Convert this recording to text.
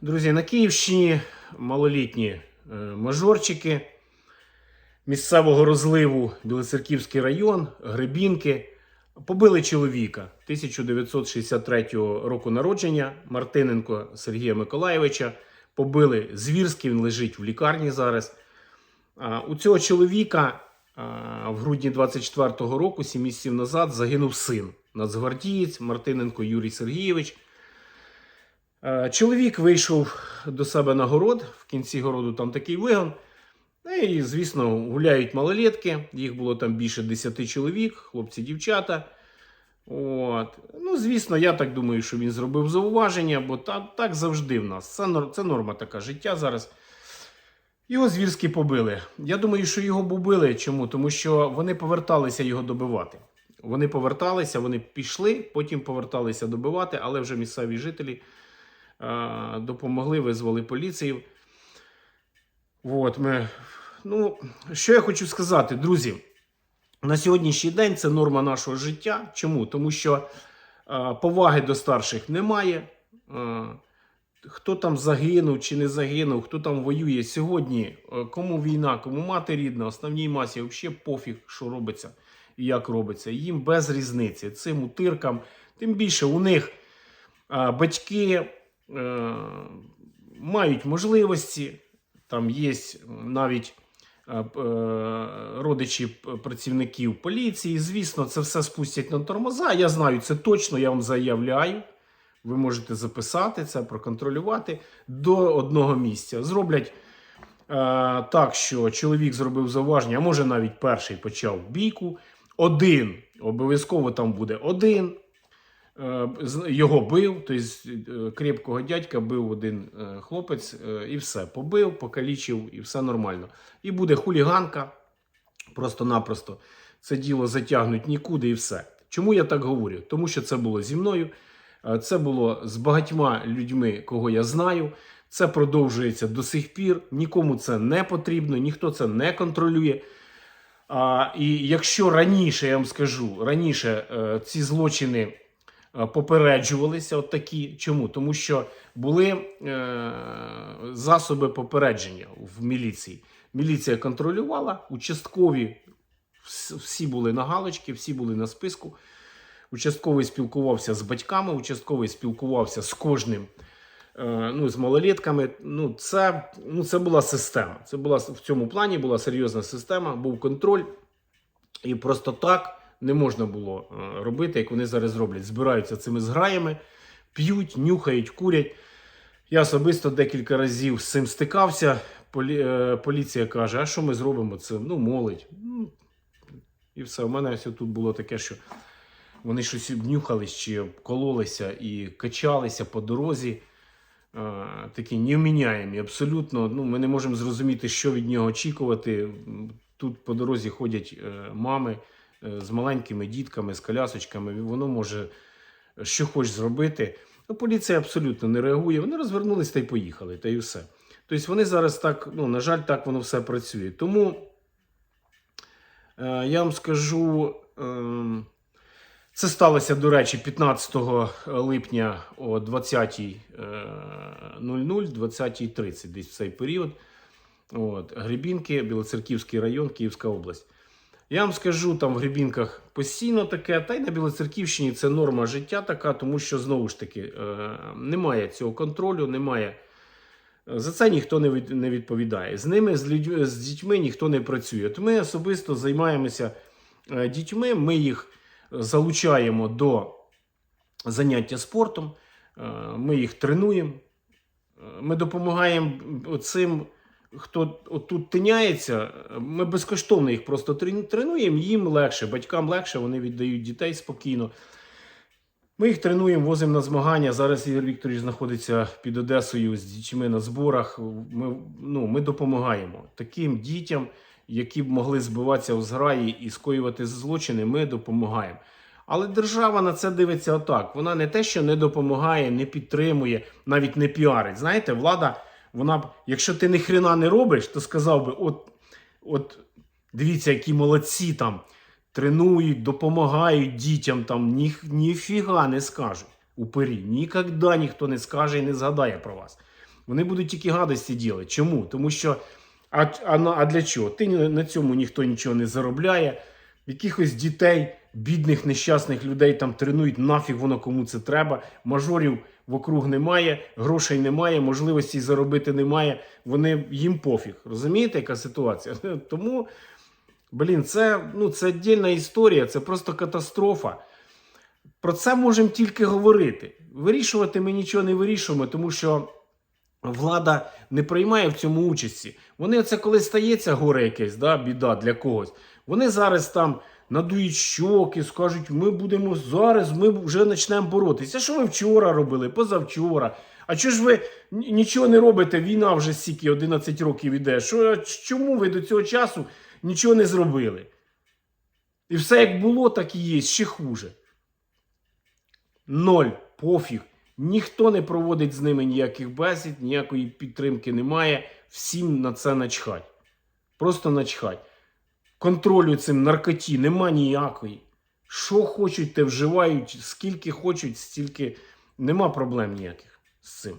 Друзі, на Київщині малолітні е, мажорчики місцевого розливу Білоцерківський район, Гребінки, побили чоловіка 1963 року народження Мартиненко Сергія Миколаєвича. Побили звірськи, він лежить в лікарні зараз. У цього чоловіка в грудні 24-го року, 7 місяців назад, загинув син, нацгвардієць Мартиненко Юрій Сергійович. Е, Чоловік вийшов до себе на город. В кінці городу там такий вигон. Ну і, звісно, гуляють малолетки. Їх було там більше 10 чоловік, хлопці, дівчата. От. Ну, звісно, я так думаю, що він зробив зауваження, бо та, так завжди в нас. Це, це норма така життя зараз. Його звірськи побили. Я думаю, що його побили. Чому? Тому що вони поверталися його добивати. Вони поверталися, вони пішли, потім поверталися добивати, але вже місцеві жителі допомогли, визвали поліцію. От, ми... ну, що я хочу сказати, друзі, на сьогоднішній день це норма нашого життя. Чому? Тому що е, поваги до старших немає. Е, хто там загинув чи не загинув, хто там воює сьогодні, е, кому війна, кому мати рідна, основній масі взагалі пофіг, що робиться і як робиться. Їм без різниці. Цим утиркам, тим більше у них а, батьки е, мають можливості, там є навіть е, е, родичі працівників поліції. Звісно, це все спустять на тормоза. Я знаю це точно, я вам заявляю. Ви можете записати це, проконтролювати до одного місця. Зроблять е, так, що чоловік зробив зауваження, а може навіть перший почав бійку. Один, обов'язково там буде один. Е, Його бив, тобто крепкого дядька бив один е, хлопець і все. Побив, покалічив, і все нормально. І буде хуліганка, просто-напросто. Це діло затягнуть нікуди і все. Чому я так говорю? Тому що це було зі мною. Це було з багатьма людьми, кого я знаю. Це продовжується до сих пір. Нікому це не потрібно, ніхто це не контролює. А, і якщо раніше, я вам скажу, раніше ці злочини попереджувалися, от такі. Чому? Тому що були е, засоби попередження в міліції. Міліція контролювала, участкові вс- всі були на галочці, всі були на списку. Участковий спілкувався з батьками, участковий спілкувався з кожним, е, ну, з малолітками. Ну, це, ну, це була система. Це була в цьому плані була серйозна система, був контроль. І просто так не можна було е, робити, як вони зараз роблять. Збираються цими зграями, п'ють, нюхають, курять. Я особисто декілька разів з цим стикався. Полі, е, поліція каже: а що ми зробимо? Це ну, молодь. Ну, і все. У мене ось тут було таке, що вони щось нюхались чи кололися і качалися по дорозі. Е, такі невміняємі, абсолютно. Ну, ми не можемо зрозуміти, що від нього очікувати. Тут по дорозі ходять мами з маленькими дітками, з колясочками. Воно може е, що хоч зробити. Ну, поліція абсолютно не реагує. Вони розвернулись та й поїхали, та й все. Тобто вони зараз так, ну, на жаль, так воно все працює. Тому е, я вам скажу. ем, це сталося, до речі, 15 липня о 20.00, 20.30, десь в цей період. От, Гребінки, Білоцерківський район, Київська область. Я вам скажу, там в Гребінках постійно таке, та й на Білоцерківщині це норма життя така, тому що знову ж таки е, немає цього контролю, немає. За це ніхто не відповідає. З ними, з, людьми, з дітьми ніхто не працює. От ми особисто займаємося е, дітьми, ми їх залучаємо до заняття спортом, е, ми їх тренуємо, е, ми допомагаємо цим, хто отут тиняється, ми безкоштовно їх просто тренуємо, їм легше, батькам легше, вони віддають дітей спокійно. Ми їх тренуємо, возимо на змагання. Зараз Ігор Вікторович знаходиться під Одесою з дітьми на зборах. Ми, ну, ми допомагаємо таким дітям, які б могли збиватися в зграї і скоювати злочини. Ми допомагаємо. Але держава на це дивиться отак. Вона не те, що не допомагає, не підтримує, навіть не піарить. Знаєте, влада, вона б, якщо ти ні хрена не робиш, то сказав би: от, от дивіться, які молодці там тренують, допомагають дітям, там ні, ніфіга не скажуть. Упері. Ніколи ніхто не скаже і не згадає про вас. Вони будуть тільки гадості робити. Чому? Тому що. А, а, а для чого? Ти на цьому ніхто нічого не заробляє. Якихось дітей, бідних, нещасних людей там тренують, нафіг воно кому це треба. Мажорів вокруг немає, грошей немає, можливості заробити немає. Вони їм пофіг. Розумієте, яка ситуація? Тому, блін, це, ну, це віддільна історія, це просто катастрофа. Про це можемо тільки говорити. Вирішувати ми нічого не вирішуємо, тому що влада не приймає в цьому участі. Вони це коли стається горе якесь, да, біда для когось. Вони зараз там надують щоки, скажуть, ми будемо зараз, ми вже почнемо боротися. Що ви вчора робили, позавчора? А чого ж ви нічого не робите? Війна вже стільки 11 років іде. Що, чому ви до цього часу нічого не зробили? І все як було, так і є, ще хуже. Ноль, пофіг. Ніхто не проводить з ними ніяких бесід, ніякої підтримки немає. Всім на це начхать. Просто начхать. Контролю цим наркоті нема ніякої. Що хочуть, те вживають, скільки хочуть, стільки нема проблем ніяких з цим.